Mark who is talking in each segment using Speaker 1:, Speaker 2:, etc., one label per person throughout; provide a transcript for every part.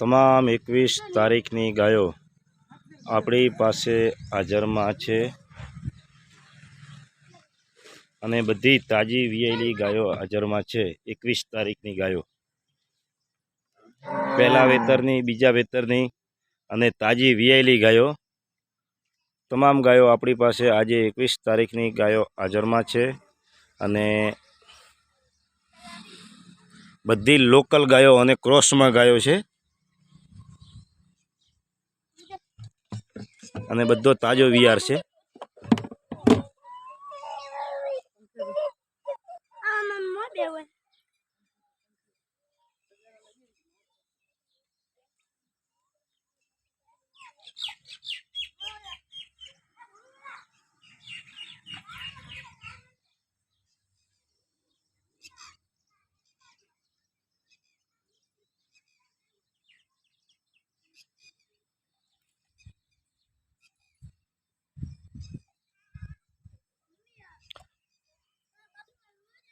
Speaker 1: તમામ એકવીસ તારીખની ગાયો આપણી પાસે હાજરમાં છે અને બધી તાજી વિયેલી ગાયો હાજરમાં છે, એકવીસ તારીખની ગાયો. પહેલા વેતરની, બીજા વેતરની અને તાજી વિયેલી ગાયો. તમામ ગાયો આપણી પાસે આજે એકવીસ તારીખની ગાયો હાજરમાં છે અને બધી લોકલ ગાયો અને ક્રોસમાં ગાયો છે. અને બધો તાજો વિયાર છે.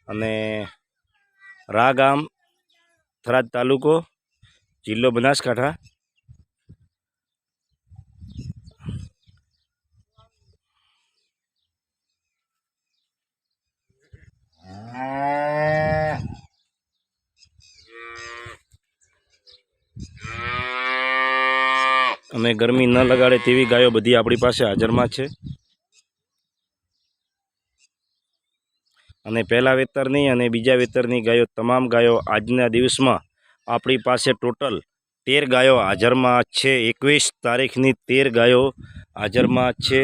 Speaker 1: અને રા ગામ થરાદ તાલુકો જિલ્લો બનાસકાંઠા. અને ગરમી ન લગાડે તેવી ગાયો બધી આપણી પાસે હાજરમાં છે. અને પહેલાં વેતરની અને બીજા વેતરની ગાયો તમામ ગાયો આજના દિવસમાં આપણી પાસે ટોટલ તેર ગાયો હાજરમાં છે. એકવીસ તારીખની તેર ગાયો હાજરમાં છે.